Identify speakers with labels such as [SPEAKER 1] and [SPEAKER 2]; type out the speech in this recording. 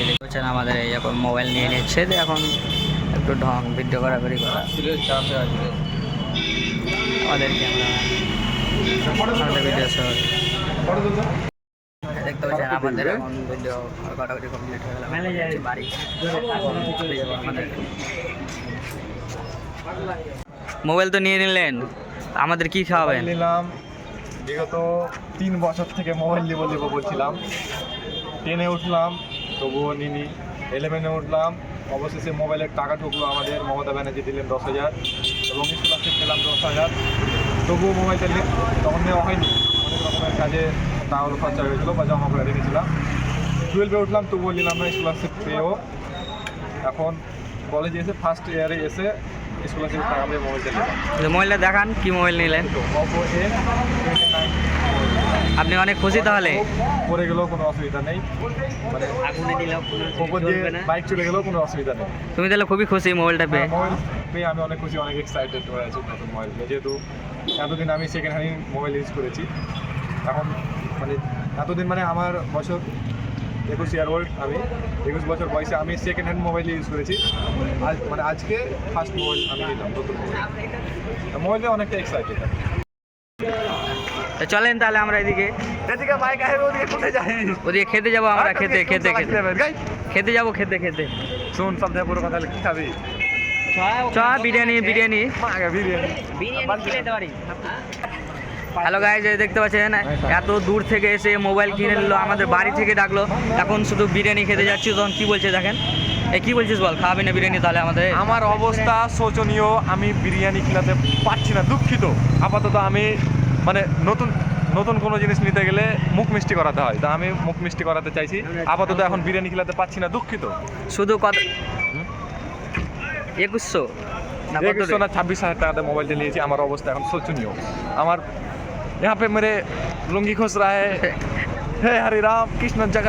[SPEAKER 1] এসেছিলাম আমাদের এই এখন মোবাইল নিয়ে নিচ্ছে এখন একটু ঢং, ভিডিও করা। আমাদের ক্যামেরা ভিডিও আমাদের হয়ে মোবাইল তো নিয়ে নিলেন, আমাদের কি খাওয়াবেন?
[SPEAKER 2] নিলাম। বিগত তিন বছর থেকে মোবাইল নিবো নিবো বলছিলাম। টেনে উঠলাম, তবুও নিনি। ইলেভেনে উঠলাম, অবশেষে মোবাইলের টাকা ঢুকলো আমাদের। মমতা ব্যানার্জি দিলেন দশ হাজার এবং স্কলারশিপ পেলাম দশ হাজার। তবুও মোবাইলটা নি- তখন নেওয়া হয়নি। অনেক রকমের কাজে টাকা খরচা হয়েছিলো বা জমা করে রেখেছিলাম। টুয়েলভে উঠলাম, তবুও নিলাম না স্কলারশিপ পেয়েও। এখন কলেজে এসে ফার্স্ট ইয়ারে এসে মোবাইলটা
[SPEAKER 1] দেখান কি মোবাইল নিলেন? আপনি অনেক খুশি তাহলে?
[SPEAKER 2] পড়ে গেলেও কোনো অসুবিধা নেই। মানে ওপর দিয়ে বাইক চলে গেলেও কোনো অসুবিধা নেই।
[SPEAKER 1] তুমি তাহলে খুবই খুশি মোবাইলটা পেয়ে।
[SPEAKER 2] মোবাইল পেয়ে আমি অনেক খুশি অনেক এক্সাইটেড হয়ে আছি নতুন মোবাইল পেয়ে যেহেতু এতদিন আমি সেকেন্ড হ্যান্ড মোবাইল ইউজ করেছি। এখন মানে এতদিন মানে আমার বছর একুশ ইয়ার ওল্ড আমি একুশ বছর বয়সে আমি সেকেন্ড হ্যান্ড মোবাইল ইউজ করেছি। আজ মানে আজকে ফার্স্ট মোবাইল আমি নিলাম নতুন মোবাইল মোবাইলে অনেকটা এক্সাইটেড
[SPEAKER 1] তো চলেন তাহলে আমরা এদিকে।
[SPEAKER 2] এদিকে বাইক আসবে ওদিকে কোথায় যাই।
[SPEAKER 1] ওদিকে খেতে যাব আমরা খেতে খেতে খেতে। খেতে যাব খেতে খেতে।
[SPEAKER 2] শোন সন্ধ্যা পুরো কথা কি খাবি?
[SPEAKER 1] চ বিরিয়ানি বিরিয়ানি।
[SPEAKER 2] আগে বিরিয়ানি।
[SPEAKER 1] হ্যালো গাইজ দেখতে পাচ্ছেন এত দূর থেকে এসে মোবাইল কিনে নিল আমাদের বাড়ি থেকে ডাকলো। এখন শুধু বিরিয়ানি খেতে যাচ্ছি তখন কি বলছে দেখেন? এ কি বলছিস বল খাওয়াবি না বিরিয়ানি তাহলে আমাদের?
[SPEAKER 2] আমার অবস্থা শোচনীয় আমি বিরিয়ানি খেলাতে পারছি না দুঃখিত। আপাতত আমি মানে নতুন নতুন কোনো জিনিস নিতে গেলে মুখ মিষ্টি করাতে হয়। তা আমি মুখ মিষ্টি করাতে চাইছি আপাতত এখন বিরিয়ানি খেলাতে পারছি না দুঃখিত।
[SPEAKER 1] শুধু কত একুশশো না কত
[SPEAKER 2] একশো না ছাব্বিশ হাজার টাকাতে মোবাইলটা নিয়েছি আমার অবস্থা এখন শোচনীয়। আমার यहाँ पे मेरे लुंगी खुश रहा है। हे हरे राम कृष्ण जगन